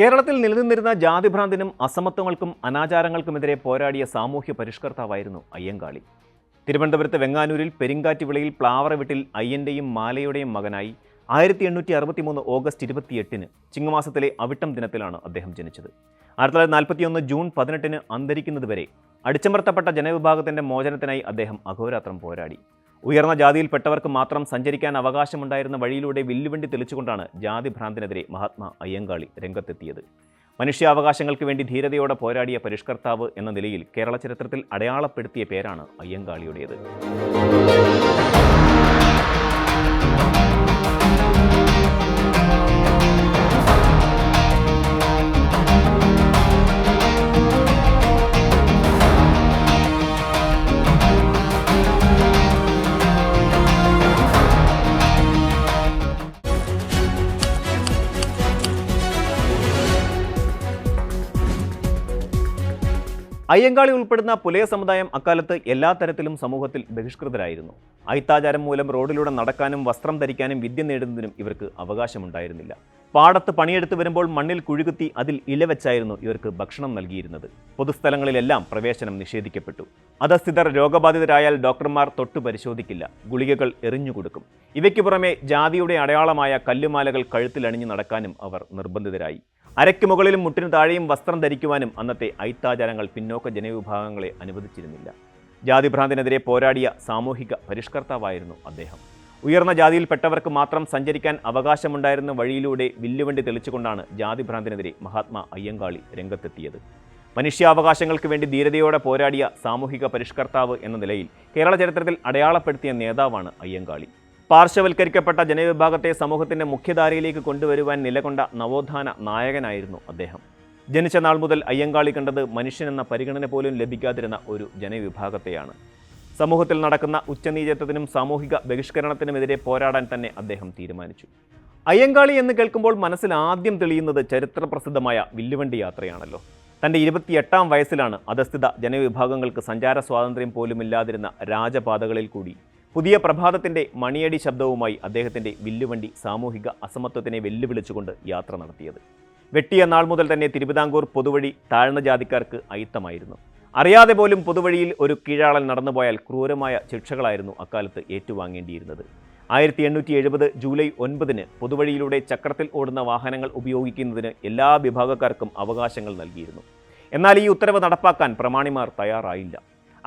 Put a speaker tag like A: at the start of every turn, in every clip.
A: കേരളത്തിൽ നിലനിന്നിരുന്ന ജാതിഭ്രാന്തിനും അസമത്വങ്ങൾക്കും അനാചാരങ്ങൾക്കുമെതിരെ പോരാടിയ സാമൂഹ്യ പരിഷ്കർത്താവായിരുന്നു അയ്യങ്കാളി. തിരുവനന്തപുരത്ത് വെങ്ങാനൂരിൽ പെരിങ്കാറ്റുവിളയിൽ പ്ലാവറ വീട്ടിൽ അയ്യന്റെയും മാലയുടെയും മകനായി ആയിരത്തി എണ്ണൂറ്റി അറുപത്തി മൂന്ന് ഓഗസ്റ്റ് ഇരുപത്തിയെട്ടിന് ചിങ്ങമാസത്തിലെ അവിട്ടം ദിനത്തിലാണ് അദ്ദേഹം ജനിച്ചത്. ആയിരത്തി തൊള്ളായിരത്തി നാൽപ്പത്തിയൊന്ന് ജൂൺ പതിനെട്ടിന് അന്തരിക്കുന്നതുവരെ അടിച്ചമർത്തപ്പെട്ട ജനവിഭാഗത്തിന്റെ മോചനത്തിനായി അദ്ദേഹം അഹോരാത്രം പോരാടി. ഉയർന്ന ജാതിയിൽപ്പെട്ടവർക്ക് മാത്രം സഞ്ചരിക്കാൻ അവകാശമുണ്ടായിരുന്ന വഴിയിലൂടെ വില്ലുവണ്ടി തെളിച്ചുകൊണ്ടാണ് ജാതിഭ്രാന്തിനെതിരെ മഹാത്മാ അയ്യങ്കാളി രംഗത്തെത്തിയത്. മനുഷ്യാവകാശങ്ങൾക്ക് വേണ്ടി ധീരതയോടെ പോരാടിയ പരിഷ്കർത്താവ് എന്ന നിലയിൽ കേരള ചരിത്രത്തിൽ അടയാളപ്പെടുത്തിയ പേരാണ് അയ്യങ്കാളിയുടേത്. അയ്യങ്കാളി ഉൾപ്പെടുന്ന പുലയ സമുദായം അക്കാലത്ത് എല്ലാ തരത്തിലും സമൂഹത്തിൽ ബഹിഷ്കൃതരായിരുന്നു. ഐത്താചാരം മൂലം റോഡിലൂടെ നടക്കാനും വസ്ത്രം ധരിക്കാനും വിദ്യ നേടുന്നതിനും ഇവർക്ക് അവകാശമുണ്ടായിരുന്നില്ല. പാടത്ത് പണിയെടുത്ത് വരുമ്പോൾ മണ്ണിൽ കുഴുകുത്തി അതിൽ ഇലവെച്ചായിരുന്നു ഇവർക്ക് ഭക്ഷണം നൽകിയിരുന്നത്. പൊതുസ്ഥലങ്ങളിലെല്ലാം പ്രവേശനം നിഷേധിക്കപ്പെട്ടു. അധസ്ഥിതർ രോഗബാധിതരായാൽ ഡോക്ടർമാർ തൊട്ടു പരിശോധിക്കില്ല. ഗുളികകൾ എറിഞ്ഞുകൊടുക്കും ഇവയ്ക്ക് പുറമെ ജാതിയുടെ അടയാളമായ കല്ലുമാലകൾ കഴുത്തിലണിഞ്ഞു നടക്കാനും അവർ നിർബന്ധിതരായി. അരയ്ക്ക് മുകളിലും മുട്ടിനു താഴെയും വസ്ത്രം ധരിക്കുവാനും അന്നത്തെ ഐത്താചാരങ്ങൾ പിന്നോക്ക ജനവിഭാഗങ്ങളെ അനുവദിച്ചിരുന്നില്ല. ജാതിഭ്രാന്തിനെതിരെ പോരാടിയ സാമൂഹിക പരിഷ്കർത്താവായിരുന്നു അദ്ദേഹം. ഉയർന്ന ജാതിയിൽപ്പെട്ടവർക്ക് മാത്രം സഞ്ചരിക്കാൻ അവകാശമുണ്ടായിരുന്ന വഴിയിലൂടെ വില്ലുവണ്ടി തെളിച്ചുകൊണ്ടാണ് ജാതിഭ്രാന്തിനെതിരെ മഹാത്മാ അയ്യങ്കാളി രംഗത്തെത്തിയത്. മനുഷ്യാവകാശങ്ങൾക്ക് വേണ്ടി ധീരതയോടെ പോരാടിയ സാമൂഹിക പരിഷ്കർത്താവ് എന്ന നിലയിൽ കേരള ചരിത്രത്തിൽ അടയാളപ്പെടുത്തിയ നേതാവാണ് അയ്യങ്കാളി. പാർശ്വവൽക്കരിക്കപ്പെട്ട ജനവിഭാഗത്തെ സമൂഹത്തിന്റെ മുഖ്യധാരയിലേക്ക് കൊണ്ടുവരുവാൻ നിലകൊണ്ട നവോത്ഥാന നായകനായിരുന്നു അദ്ദേഹം. ജനിച്ച നാൾ മുതൽ അയ്യങ്കാളി കണ്ടത് മനുഷ്യനെന്ന പരിഗണന പോലും ലഭിക്കാതിരുന്ന ഒരു ജനവിഭാഗത്തെയാണ്. സമൂഹത്തിൽ നടക്കുന്ന ഉച്ചനീചത്വത്തിനും സാമൂഹിക ബഹിഷ്കരണത്തിനുമെതിരെ പോരാടാൻ തന്നെ അദ്ദേഹം തീരുമാനിച്ചു. അയ്യങ്കാളി എന്ന് കേൾക്കുമ്പോൾ മനസ്സിൽ ആദ്യം തെളിയുന്നത് ചരിത്രപ്രസിദ്ധമായ വില്ലുവണ്ടി യാത്രയാണല്ലോ. തന്റെ ഇരുപത്തിയെട്ടാം വയസ്സിലാണ് അധസ്ഥിത ജനവിഭാഗങ്ങൾക്ക് സഞ്ചാര സ്വാതന്ത്ര്യം പോലുമില്ലാതിരുന്ന രാജപാതകളിൽ കൂടി പുതിയ പ്രഭാതത്തിന്റെ മണിയടി ശബ്ദവുമായി അദ്ദേഹത്തിന്റെ വില്ലുവണ്ടി സാമൂഹിക അസമത്വത്തിനെ വെല്ലുവിളിച്ചുകൊണ്ട് യാത്ര നടത്തിയത്. വെട്ടിയ നാൾ മുതൽ തന്നെ തിരുവിതാംകൂർ പൊതുവഴി താഴ്ന്ന ജാതിക്കാർക്ക് അയിത്തമായിരുന്നു. അറിയാതെ പോലും പൊതുവഴിയിൽ ഒരു കീഴാളൻ നടന്നുപോയാൽ ക്രൂരമായ ശിക്ഷകളായിരുന്നു അക്കാലത്ത് ഏറ്റുവാങ്ങേണ്ടിയിരുന്നത്. ആയിരത്തി എണ്ണൂറ്റി എഴുപത് ജൂലൈ ഒൻപതിന് പൊതുവഴിയിലൂടെ ചക്രത്തിൽ ഓടുന്ന വാഹനങ്ങൾ ഉപയോഗിക്കുന്നതിന് എല്ലാ വിഭാഗക്കാർക്കും അവകാശങ്ങൾ നൽകിയിരുന്നു. എന്നാൽ ഈ ഉത്തരവ് നടപ്പാക്കാൻ പ്രമാണിമാർ തയ്യാറായില്ല.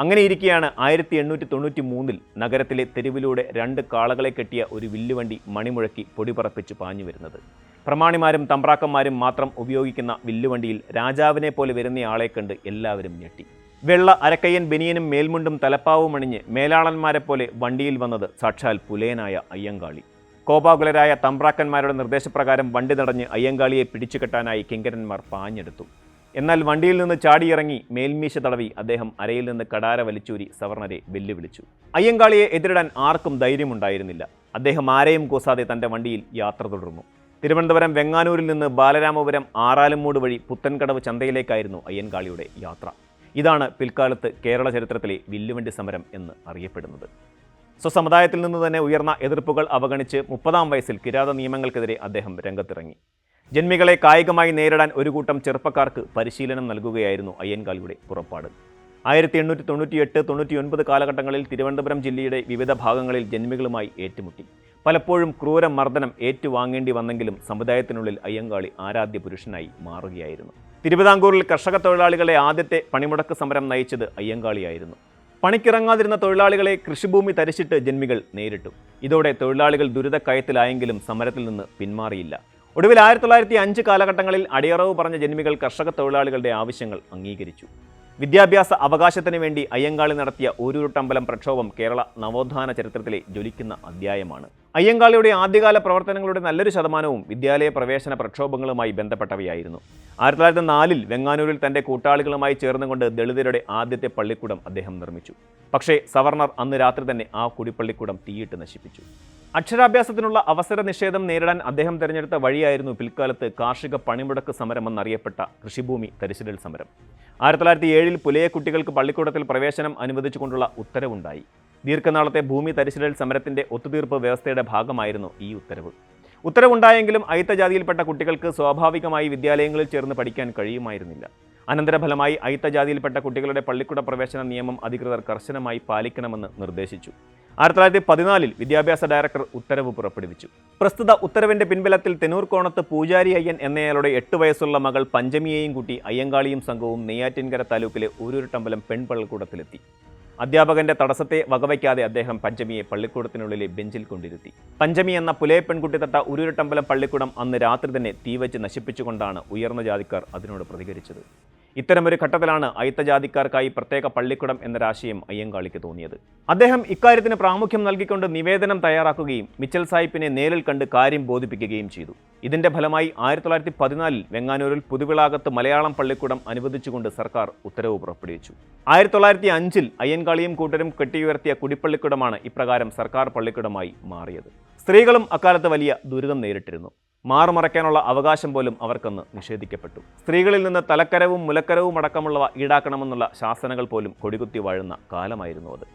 A: അങ്ങനെ ഇരിക്കെയാണ് ആയിരത്തി എണ്ണൂറ്റി തൊണ്ണൂറ്റി മൂന്നിൽ നഗരത്തിലെ തെരുവിലൂടെ രണ്ട് കാളകളെ കെട്ടിയ ഒരു വില്ലുവണ്ടി മണിമുഴക്കി പൊടിപറപ്പിച്ച് പാഞ്ഞു വരുന്നത്. പ്രമാണിമാരും തമ്പ്രാക്കന്മാരും മാത്രം ഉപയോഗിക്കുന്ന വില്ലുവണ്ടിയിൽ രാജാവിനെ പോലെ വരുന്നയാളെ കണ്ട് എല്ലാവരും ഞെട്ടി. വെള്ള അരക്കയ്യൻ ബനിയനും മേൽമുണ്ടും തലപ്പാവും അണിഞ്ഞ് മേലാളന്മാരെ പോലെ വണ്ടിയിൽ വന്നത് സാക്ഷാൽ പുലയനായ അയ്യങ്കാളി. കോപാകുലരായ തമ്പ്രാക്കന്മാരുടെ നിർദ്ദേശപ്രകാരം വണ്ടി നടഞ്ഞ് അയ്യങ്കാളിയെ പിടിച്ചുകെട്ടാനായി കിങ്കരന്മാർ പാഞ്ഞെടുത്തു. എന്നാൽ വണ്ടിയിൽ നിന്ന് ചാടിയിറങ്ങി മേൽമീശ തടവി അദ്ദേഹം അരയിൽ നിന്ന് കടാര വലിച്ചൂരി സവർണരെ വെല്ലുവിളിച്ചു. അയ്യങ്കാളിയെ എതിരിടാൻ ആർക്കും ധൈര്യമുണ്ടായിരുന്നില്ല. അദ്ദേഹം ആരെയും കൂസാതെ തന്റെ വണ്ടിയിൽ യാത്ര തുടർന്നു. തിരുവനന്തപുരം വെങ്ങാനൂരിൽ നിന്ന് ബാലരാമപുരം ആറാലുമൂട് വഴി പുത്തൻകടവ് ചന്തയിലേക്കായിരുന്നു അയ്യൻകാളിയുടെ യാത്ര. ഇതാണ് പിൽക്കാലത്ത് കേരള ചരിത്രത്തിലെ വില്ലുവണ്ടി സമരം എന്ന് അറിയപ്പെടുന്നത്. സ്വസമുദായത്തിൽ നിന്ന് തന്നെ ഉയർന്ന എതിർപ്പുകൾ അവഗണിച്ച് മുപ്പതാം വയസ്സിൽ കിരാത നിയമങ്ങൾക്കെതിരെ അദ്ദേഹം രംഗത്തിറങ്ങി. ജന്മികളെ കായികമായി നേരിടാൻ ഒരു കൂട്ടം ചെറുപ്പക്കാർക്ക് പരിശീലനം നൽകുകയായിരുന്നു അയ്യൻകാളിയുടെ പുറപ്പാട്. ആയിരത്തി എണ്ണൂറ്റി തൊണ്ണൂറ്റി എട്ട് തൊണ്ണൂറ്റി ഒൻപത് കാലഘട്ടങ്ങളിൽ തിരുവനന്തപുരം ജില്ലയുടെ വിവിധ ഭാഗങ്ങളിൽ ജന്മികളുമായി ഏറ്റുമുട്ടി. പലപ്പോഴും ക്രൂര മർദ്ദനം ഏറ്റുവാങ്ങേണ്ടി വന്നെങ്കിലും സമുദായത്തിനുള്ളിൽ അയ്യങ്കാളി ആരാധ്യ പുരുഷനായി മാറുകയായിരുന്നു. തിരുവിതാംകൂറിൽ കർഷക തൊഴിലാളികളെ ആദ്യത്തെ പണിമുടക്ക് സമരം നയിച്ചത് അയ്യങ്കാളിയായിരുന്നു പണിക്കിറങ്ങാതിരുന്ന തൊഴിലാളികളെ കൃഷിഭൂമി തരിച്ചിട്ട് ജന്മികൾ നേരിട്ടു. ഇതോടെ തൊഴിലാളികൾ ദുരിതക്കയത്തിലായെങ്കിലും സമരത്തിൽ നിന്ന് പിന്മാറിയില്ല. ഒടുവിൽ ആയിരത്തി തൊള്ളായിരത്തി അഞ്ച് കാലഘട്ടങ്ങളിൽ അടിയറവ് പറഞ്ഞ ജന്മികൾ കർഷക തൊഴിലാളികളുടെ ആവശ്യങ്ങൾ അംഗീകരിച്ചു. വിദ്യാഭ്യാസ അവകാശത്തിന് വേണ്ടി അയ്യങ്കാളി നടത്തിയ ഊരുരുട്ടമ്പലം പ്രക്ഷോഭം കേരള നവോത്ഥാന ചരിത്രത്തിലെ ജ്വലിക്കുന്ന അധ്യായമാണ്. അയ്യങ്കാളിയുടെ ആദ്യകാല പ്രവർത്തനങ്ങളുടെ നല്ലൊരു ശതമാനവും വിദ്യാലയ പ്രവേശന പ്രക്ഷോഭങ്ങളുമായി ബന്ധപ്പെട്ടവയായിരുന്നു. ആയിരത്തി തൊള്ളായിരത്തി നാലിൽ വെങ്ങാനൂരിൽ തന്റെ കൂട്ടാളികളുമായി ചേർന്നുകൊണ്ട് ദളിതരുടെ ആദ്യത്തെ പള്ളിക്കൂടം അദ്ദേഹം നിർമ്മിച്ചു. പക്ഷേ സവർണർ അന്ന് രാത്രി തന്നെ ആ കുടിപ്പള്ളിക്കൂടം തീയിട്ട് നശിപ്പിച്ചു. അക്ഷരാഭ്യാസത്തിനുള്ള അവസര നിഷേധം നേരിടാൻ അദ്ദേഹം തിരഞ്ഞെടുത്ത വഴിയായിരുന്നു പിൽക്കാലത്ത് കാർഷിക പണിമുടക്ക് സമരം എന്നറിയപ്പെട്ട കൃഷിഭൂമി തരിശിടൽ സമരം. ആയിരത്തി തൊള്ളായിരത്തി ഏഴിൽ പുലയ കുട്ടികൾക്ക് പള്ളിക്കൂടത്തിൽ പ്രവേശനം അനുവദിച്ചുകൊണ്ടുള്ള ഉത്തരവുണ്ടായി. ദീർഘനാളത്തെ ഭൂമി തരിശിടൽ സമരത്തിന്റെ ഒത്തുതീർപ്പ് വ്യവസ്ഥയുടെ ഭാഗമായിരുന്നു ഈ ഉത്തരവ്. ഉത്തരവുണ്ടായെങ്കിലും അയിത്തജാതിയിൽപ്പെട്ട കുട്ടികൾക്ക് സ്വാഭാവികമായി വിദ്യാലയങ്ങളിൽ ചേർന്ന് പഠിക്കാൻ കഴിയുമായിരുന്നില്ല. അനന്തരഫലമായി അയിത്തജാതിയിൽപ്പെട്ട കുട്ടികളുടെ പള്ളിക്കൂട പ്രവേശന നിയമം അധികൃതർ കർശനമായി പാലിക്കണമെന്ന് നിർദ്ദേശിച്ചു. ആയിരത്തി തൊള്ളായിരത്തി പതിനാലിൽ വിദ്യാഭ്യാസ ഡയറക്ടർ ഉത്തരവ് പുറപ്പെടുവിച്ചു. പ്രസ്തുത ഉത്തരവിന്റെ പിൻബലത്തിൽ തെനൂർക്കോണത്ത് പൂജാരി അയ്യൻ എന്നയാളുടെ എട്ട് വയസ്സുള്ള മകൾ പഞ്ചമിയെയും കൂട്ടി അയ്യങ്കാളിയും സംഘവും നെയ്യാറ്റിൻകര താലൂക്കിലെ ഊരൂരുട്ടമ്പലം പെൺപള്ളിക്കൂടത്തിലെത്തി. അധ്യാപകന്റെ തടസ്സത്തെ വകവയ്ക്കാതെ അദ്ദേഹം പഞ്ചമിയെ പള്ളിക്കൂടത്തിനുള്ളിലെ ബെഞ്ചിൽ കൊണ്ടിരുത്തി. പഞ്ചമി എന്ന പുലയ പെൺകുട്ടി തട്ട ഉരുരട്ടമ്പലം പള്ളിക്കൂടം അന്ന് രാത്രി തന്നെ തീവച്ച് നശിപ്പിച്ചുകൊണ്ടാണ് ഉയർന്ന ജാതിക്കാർ അതിനോട് പ്രതികരിച്ചത്. ഇത്തരമൊരു ഘട്ടത്തിലാണ് അയിത്തജാതിക്കാർക്കായി പ്രത്യേക പള്ളിക്കുടം എന്നൊരാശയം അയ്യങ്കാളിക്ക് തോന്നിയത്. അദ്ദേഹം ഇക്കാര്യത്തിന് പ്രാമുഖ്യം നൽകിക്കൊണ്ട് നിവേദനം തയ്യാറാക്കുകയും മിച്ചൽ സാഹിബിനെ നേരിൽ കണ്ട് കാര്യം ബോധിപ്പിക്കുകയും ചെയ്തു. ഇതിന്റെ ഫലമായി ആയിരത്തി തൊള്ളായിരത്തി പതിനാലിൽ വെങ്ങാനൂരിൽ പുതുവിളാകത്ത് മലയാളം പള്ളിക്കൂടം അനുവദിച്ചുകൊണ്ട് സർക്കാർ ഉത്തരവ് പുറപ്പെടുവിച്ചു. ആയിരത്തി തൊള്ളായിരത്തി അഞ്ചിൽ അയ്യൻകാളിയും കൂട്ടരും കെട്ടിയുയർത്തിയ കുടിപ്പള്ളിക്കുടമാണ് ഇപ്രകാരം സർക്കാർ പള്ളിക്കുടമായി മാറിയത്. സ്ത്രീകളും അക്കാലത്ത് വലിയ ദുരിതം നേരിട്ടിരുന്നു. മാറുമറയ്ക്കാനുള്ള അവകാശം പോലും അവർക്കന്ന് നിഷേധിക്കപ്പെട്ടു. സ്ത്രീകളിൽ നിന്ന് തലക്കരവും മുലക്കരവും അടക്കമുള്ളവ ഈടാക്കണമെന്നുള്ള ശാസനകൾ പോലും കൊടികുത്തി വാഴുന്ന കാലമായിരുന്നു അത്.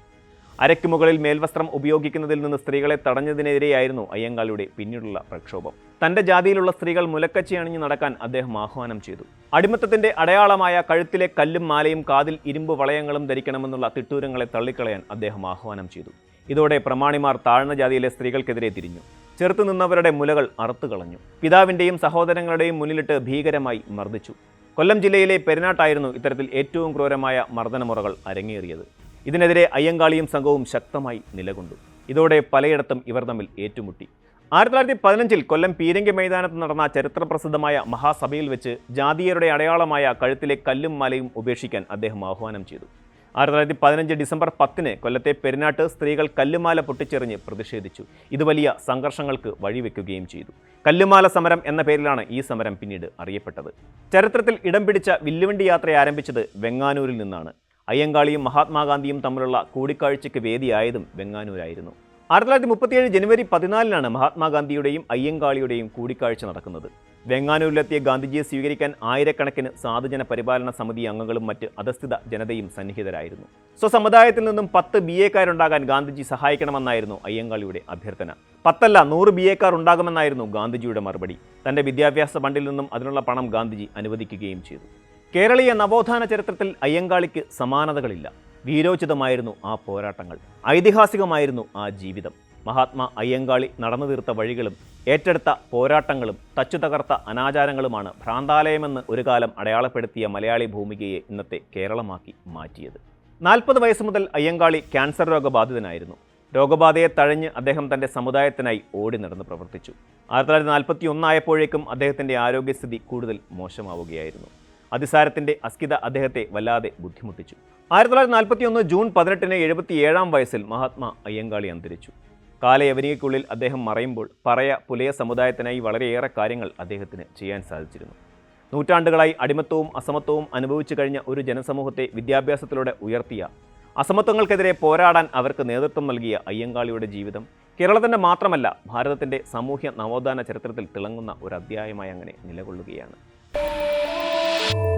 A: അരയ്ക്ക് മുകളിൽ മേൽവസ്ത്രം ഉപയോഗിക്കുന്നതിൽ നിന്ന് സ്ത്രീകളെ തടഞ്ഞതിനെതിരെയായിരുന്നു അയ്യങ്കാളിയുടെ പിന്നീടുള്ള പ്രക്ഷോഭം. തന്റെ ജാതിയിലുള്ള സ്ത്രീകൾ മുലക്കച്ചി അണിഞ്ഞു നടക്കാൻ അദ്ദേഹം ആഹ്വാനം ചെയ്തു. അടിമത്തത്തിന്റെ അടയാളമായ കഴുത്തിലെ കല്ലും മാലയും കാതിൽ ഇരുമ്പ് വളയങ്ങളും ധരിക്കണമെന്നുള്ള തിട്ടൂരങ്ങളെ തള്ളിക്കളയാൻ അദ്ദേഹം ആഹ്വാനം ചെയ്തു. ഇതോടെ പ്രമാണിമാർ താഴ്ന്ന ജാതിയിലെ സ്ത്രീകൾക്കെതിരെ തിരിഞ്ഞു. ചെറുത്തു നിന്നവരുടെ മുലകൾ അറുത്തുകളഞ്ഞു പിതാവിന്റെയും സഹോദരങ്ങളുടെയും മുന്നിലിട്ട് ഭീകരമായി മർദ്ദിച്ചു. കൊല്ലം ജില്ലയിലെ പെരുന്നാട്ടായിരുന്നു ഇത്തരത്തിൽ ഏറ്റവും ക്രൂരമായ മർദ്ദനമുറകൾ അരങ്ങേറിയത്. ഇതിനെതിരെ അയ്യങ്കാളിയും സംഘവും ശക്തമായി നിലകൊണ്ടു. ഇതോടെ പലയിടത്തും ഇവർ തമ്മിൽ ഏറ്റുമുട്ടി. ആയിരത്തി തൊള്ളായിരത്തി പതിനഞ്ചിൽ കൊല്ലം പീരങ്കി മൈതാനത്ത് നടന്ന ചരിത്രപ്രസിദ്ധമായ മഹാസഭയിൽ വെച്ച് ജാതീയരുടെ അടയാളമായ കഴുത്തിലെ കല്ലും മലയും ഉപേക്ഷിക്കാൻ അദ്ദേഹം ആഹ്വാനം ചെയ്തു. ആയിരത്തി തൊള്ളായിരത്തി പതിനഞ്ച് ഡിസംബർ പത്തിന് കൊല്ലത്തെ പെരുന്നാട്ട് സ്ത്രീകൾ കല്ലുമാല പൊട്ടിച്ചെറിഞ്ഞ് പ്രതിഷേധിച്ചു. ഇത് വലിയ സംഘർഷങ്ങൾക്ക് വഴിവെക്കുകയും ചെയ്തു. കല്ലുമാല സമരം എന്ന പേരിലാണ് ഈ സമരം പിന്നീട് അറിയപ്പെട്ടത്. ചരിത്രത്തിൽ ഇടം പിടിച്ച വില്ലുവണ്ടി യാത്ര ആരംഭിച്ചത് വെങ്ങാനൂരിൽ നിന്നാണ്. അയ്യങ്കാളിയും മഹാത്മാഗാന്ധിയും തമ്മിലുള്ള കൂടിക്കാഴ്ചയ്ക്ക് വേദിയായതും വെങ്ങാനൂരായിരുന്നു. ആയിരത്തി തൊള്ളായിരത്തി മുപ്പത്തിയേഴ് ജനുവരി പതിനാലിനാണ് മഹാത്മാഗാന്ധിയുടെയും അയ്യങ്കാളിയുടെയും കൂടിക്കാഴ്ച നടക്കുന്നത്. വെങ്ങാനൂരിലെത്തിയ ഗാന്ധിജിയെ സ്വീകരിക്കാൻ ആയിരക്കണക്കിന് സാധുജന പരിപാലന സമിതി അംഗങ്ങളും മറ്റ് അധസ്ഥിത ജനതയും സന്നിഹിതരായിരുന്നു. സ്വസമുദായത്തിൽ നിന്നും പത്ത് ബി എക്കാരുണ്ടാകാൻ ഗാന്ധിജി സഹായിക്കണമെന്നായിരുന്നു അയ്യങ്കാളിയുടെ അഭ്യർത്ഥന. പത്തല്ല നൂറ് ബി എക്കാർ ഉണ്ടാകുമെന്നായിരുന്നു ഗാന്ധിജിയുടെ മറുപടി. തന്റെ വിദ്യാഭ്യാസ ഫണ്ടിൽ നിന്നും അതിനുള്ള പണം ഗാന്ധിജി അനുവദിക്കുകയും ചെയ്തു. കേരളീയ നവോത്ഥാന ചരിത്രത്തിൽ അയ്യങ്കാളിക്ക് സമാനതകളില്ല. വീരോചിതമായിരുന്നു ആ പോരാട്ടങ്ങൾ. ഐതിഹാസികമായിരുന്നു ആ ജീവിതം. മഹാത്മാ അയ്യങ്കാളി നടന്നു തീർത്ത വഴികളും ഏറ്റെടുത്ത പോരാട്ടങ്ങളും തച്ചു തകർത്ത അനാചാരങ്ങളുമാണ് ഭ്രാന്താലയമെന്ന് ഒരു കാലം അടയാളപ്പെടുത്തിയ മലയാളി ഭൂമികയെ ഇന്നത്തെ കേരളമാക്കി മാറ്റിയത്. നാൽപ്പത് വയസ്സ് മുതൽ അയ്യങ്കാളി ക്യാൻസർ രോഗബാധിതനായിരുന്നു. രോഗബാധയെ തഴഞ്ഞ് അദ്ദേഹം തന്റെ സമുദായത്തിനായി ഓടി നടന്ന് പ്രവർത്തിച്ചു. ആയിരത്തി തൊള്ളായിരത്തി നാൽപ്പത്തി ഒന്നായപ്പോഴേക്കും അദ്ദേഹത്തിന്റെ ആരോഗ്യസ്ഥിതി കൂടുതൽ മോശമാവുകയായിരുന്നു. അതിസാരത്തിന്റെ അസ്കിത അദ്ദേഹത്തെ വല്ലാതെ ബുദ്ധിമുട്ടിച്ചു. ആയിരത്തി തൊള്ളായിരത്തി നാൽപ്പത്തി ഒന്ന് ജൂൺ പതിനെട്ടിന് എഴുപത്തിയേഴാം വയസ്സിൽ മഹാത്മാ അയ്യങ്കാളി അന്തരിച്ചു. കാലയവനികയ്ക്കുള്ളിൽ അദ്ദേഹം മറയുമ്പോൾ പറയ പുലയ സമുദായത്തിനായി വളരെയേറെ കാര്യങ്ങൾ അദ്ദേഹത്തിന് ചെയ്യാൻ സാധിച്ചിരുന്നു. നൂറ്റാണ്ടുകളായി അടിമത്വവും അസമത്വവും അനുഭവിച്ചു കഴിഞ്ഞ ഒരു ജനസമൂഹത്തെ വിദ്യാഭ്യാസത്തിലൂടെ ഉയർത്തിയ അസമത്വങ്ങൾക്കെതിരെ പോരാടാൻ അവർക്ക് നേതൃത്വം നൽകിയ അയ്യങ്കാളിയുടെ ജീവിതം കേരളത്തിന്റെ മാത്രമല്ല ഭാരതത്തിന്റെ സാമൂഹ്യ നവോത്ഥാന ചരിത്രത്തിൽ തിളങ്ങുന്ന ഒരു അധ്യായമായി അങ്ങനെ നിലകൊള്ളുകയാണ്. you